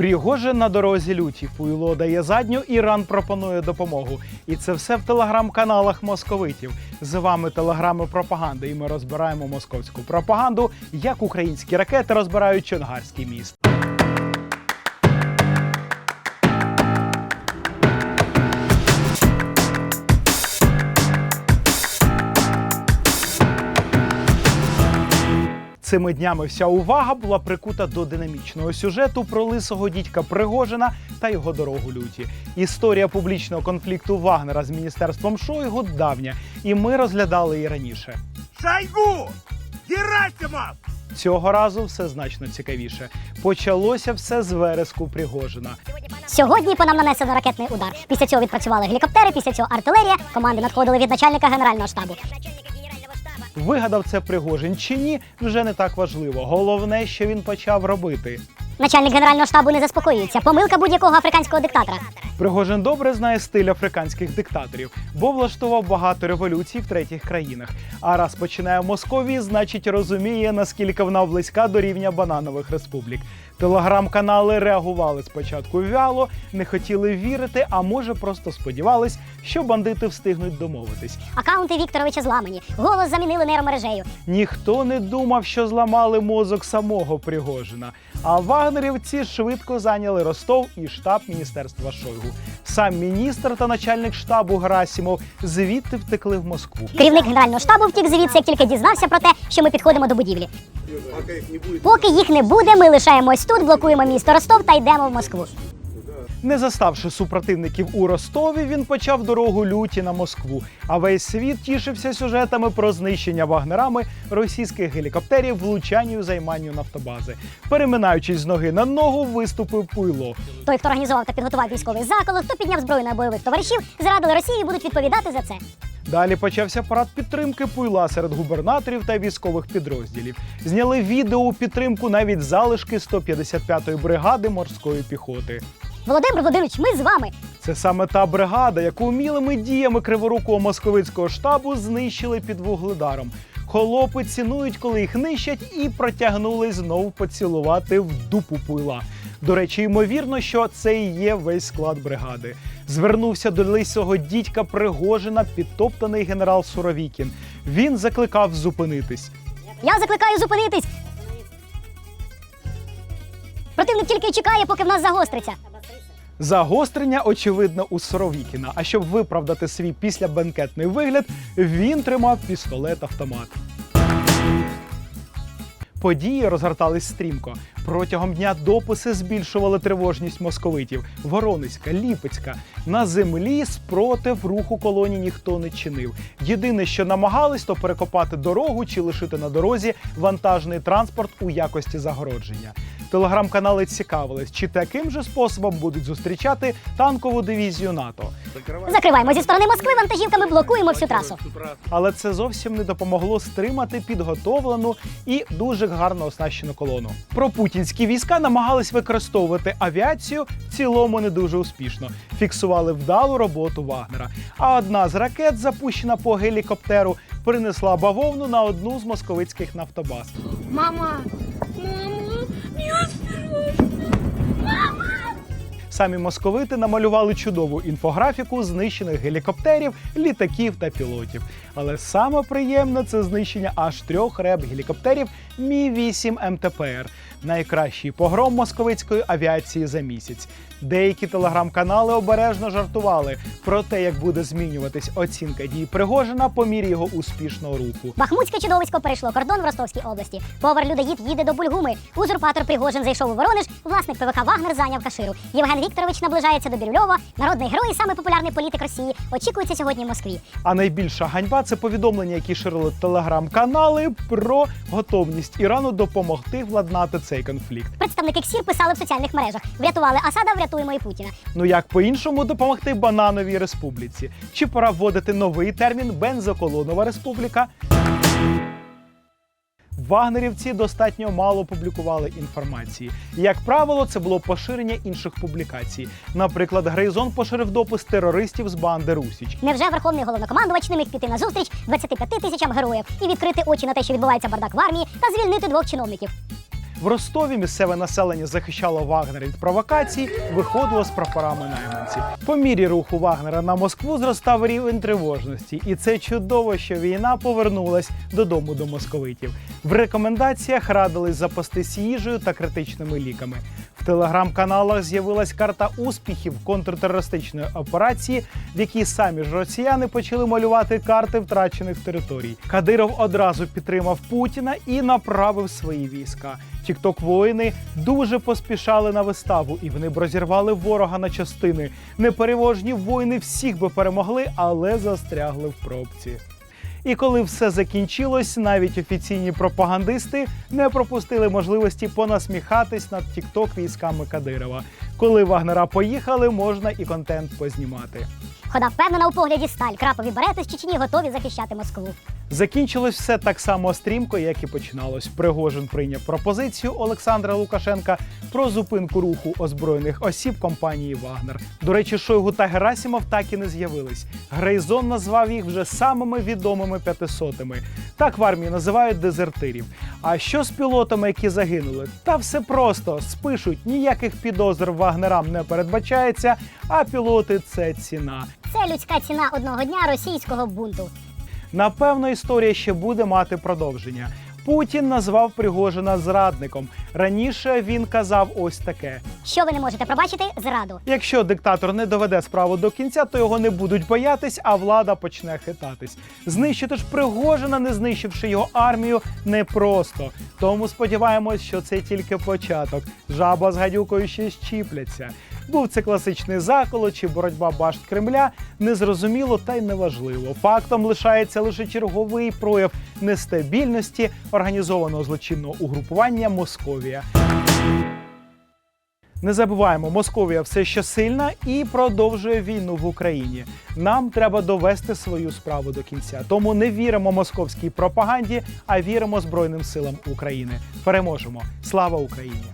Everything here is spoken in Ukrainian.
Пригожин на дорозі люті. Пуйло дає задню, Іран пропонує допомогу. І це все в телеграм-каналах московитів. З вами телеграми пропаганди, і ми розбираємо московську пропаганду, як українські ракети розбирають Чонгарський міст. Цими днями вся увага була прикута до динамічного сюжету про лисого дідька Пригожина та його дорогу люті. Історія публічного конфлікту Вагнера з міністерством Шойгу давня, і ми розглядали її раніше. Шойгу! Герасимов! Цього разу все значно цікавіше. Почалося все з вереску Пригожина. Сьогодні по нам нанесено ракетний удар. Після цього відпрацювали гелікоптери, після цього артилерія. Команди надходили від начальника генерального штабу. Вигадав це Пригожин чи ні, вже не так важливо. Головне, що він почав робити. Начальник генерального штабу не заспокоюється. Помилка будь-якого африканського диктатора. Пригожин добре знає стиль африканських диктаторів, бо влаштував багато революцій в третіх країнах. А раз починає в Московії, значить розуміє, наскільки вона близька до рівня бананових республік. Телеграм-канали реагували спочатку вяло, не хотіли вірити, а може просто сподівались, що бандити встигнуть домовитись. Акаунти Вікторовича зламані. Голос замінили нейромережею. Ніхто не думав, що зламали мозок самого Пригожина. А вагнерівці швидко зайняли Ростов і штаб міністерства Шойгу. Сам міністр та начальник штабу Герасімов звідти втекли в Москву. Керівник генерального штабу втік звідси, як тільки дізнався про те, що ми підходимо до будівлі. Поки їх не буде, ми лишаємось тут, блокуємо місто Ростов та йдемо в Москву. Не заставши супротивників у Ростові, він почав дорогу люті на Москву. А весь світ тішився сюжетами про знищення вагнерами російських гелікоптерів влучанню і займанню нафтобази. Переминаючись з ноги на ногу, виступив пуйло. Той, хто організував та підготував військовий заколот, хто підняв зброю на бойових товаришів, зрадили Росію і будуть відповідати за це. Далі почався парад підтримки пуйла серед губернаторів та військових підрозділів. Зняли відео у підтримку навіть залишки 155-ї бригади морської піхоти. Володимир Володимирович, ми з вами. Це саме та бригада, яку вмілими діями криворукого московицького штабу знищили під вугледаром. Холопи цінують, коли їх нищать, і протягнули знов поцілувати в дупу пуйла. До речі, ймовірно, що це і є весь склад бригади. Звернувся до лисого дідька Пригожина підтоптаний генерал Суровікін. Він закликав зупинитись. Я закликаю зупинитись. Противник тільки чекає, поки в нас загостриться. Загострення очевидно у Суровікіна. А щоб виправдати свій післябенкетний вигляд, він тримав пістолет-автомат. Події розгортались стрімко. Протягом дня дописи збільшували тривожність московитів. Воронезька, Ліпецька. На землі спротив руху колоній ніхто не чинив. Єдине, що намагались, то перекопати дорогу чи лишити на дорозі вантажний транспорт у якості загородження. Телеграм-канали цікавились, чи таким же способом будуть зустрічати танкову дивізію НАТО. Закриваємо зі сторони Москви вантажівками, блокуємо всю трасу. Але це зовсім не допомогло стримати підготовлену і дуже гарно оснащену колону. Пропутінські війська намагались використовувати авіацію в цілому не дуже успішно. Фіксували вдалу роботу Вагнера. А одна з ракет, запущена по гелікоптеру, принесла бавовну на одну з московицьких нафтобаз. Мама! Мама! Самі московити намалювали чудову інфографіку знищених гелікоптерів, літаків та пілотів. Але саме приємне це знищення аж трьох реб гелікоптерів Мі 8 МТПР. Найкращий погром московицької авіації за місяць. Деякі телеграм-канали обережно жартували про те, як буде змінюватись оцінка дій Пригожина по мірі його успішного руху. Бахмутське чудовисько перейшло кордон в Ростовській області. Повар людоїд їде до Бульгуми. Узурпатор Пригожин зайшов у Воронеж. Власник ПВК Вагнер зайняв Каширу. Євген Вікторович наближається до Бірюльова. Народний герой, і самий популярний політик Росії, очікується сьогодні в Москві. А найбільша ганьба це повідомлення, які ширили телеграм-канали про готовність Ірану допомогти владнати цей конфлікт. Представники КСІР писали в соціальних мережах: врятували Асада, врятуємо і Путіна. Ну як по-іншому допомогти банановій республіці? Чи пора вводити новий термін бензоколонова республіка? Вагнерівці достатньо мало публікували інформації. Як правило, це було поширення інших публікацій. Наприклад, Грейзон поширив допис терористів з банди Русіч. Невже верховний головнокомандувач не міг піти на зустріч 25 тисячам героїв і відкрити очі на те, що відбувається бардак в армії, та звільнити двох чиновників? В Ростові місцеве населення захищало Вагнера від провокацій, виходило з прапорами найманців. По мірі руху Вагнера на Москву зростав рівень тривожності, і це чудово, що війна повернулась додому до московитів. В рекомендаціях радились запастись їжею та критичними ліками. В телеграм-каналах з'явилась карта успіхів контртерористичної операції, в якій самі ж росіяни почали малювати карти втрачених територій. Кадиров одразу підтримав Путіна і направив свої війська. Тікток воїни дуже поспішали на виставу, і вони б розірвали ворога на частини. Непереможні воїни всіх би перемогли, але застрягли в пробці. І коли все закінчилось, навіть офіційні пропагандисти не пропустили можливості понасміхатись над тікток військами Кадирова. Коли вагнера поїхали, можна і контент познімати. Хода впевнена у погляді сталь. Крапові берети з Чечні готові захищати Москву. Закінчилось все так само стрімко, як і починалось. Пригожин прийняв пропозицію Олександра Лукашенка про зупинку руху озброєних осіб компанії Вагнер. До речі, Шойгу та Герасімов так і не з'явились. Грейзон назвав їх вже самими відомими п'ятисотими. Так в армії називають дезертирів. А що з пілотами, які загинули? Та все просто спишуть, ніяких підозр вагнерам не передбачається, а пілоти це ціна. Це людська ціна одного дня російського бунту. Напевно, історія ще буде мати продовження. Путін назвав Пригожина зрадником. Раніше він казав ось таке: Що ви не можете пробачити? Зраду. якщо диктатор не доведе справу до кінця, то його не будуть боятись, а влада почне хитатись. Знищити ж Пригожина, не знищивши його армію, непросто. Тому сподіваємось, що це тільки початок. Жаба з гадюкою ще щіпляться. Був це класичний заколот чи боротьба башт Кремля, незрозуміло та й неважливо. Фактом лишається лише черговий прояв нестабільності організованого злочинного угрупування Московія. Не забуваємо, Московія все ще сильна і продовжує війну в Україні. Нам треба довести свою справу до кінця. Тому не віримо московській пропаганді, а віримо Збройним силам України. Переможемо! Слава Україні!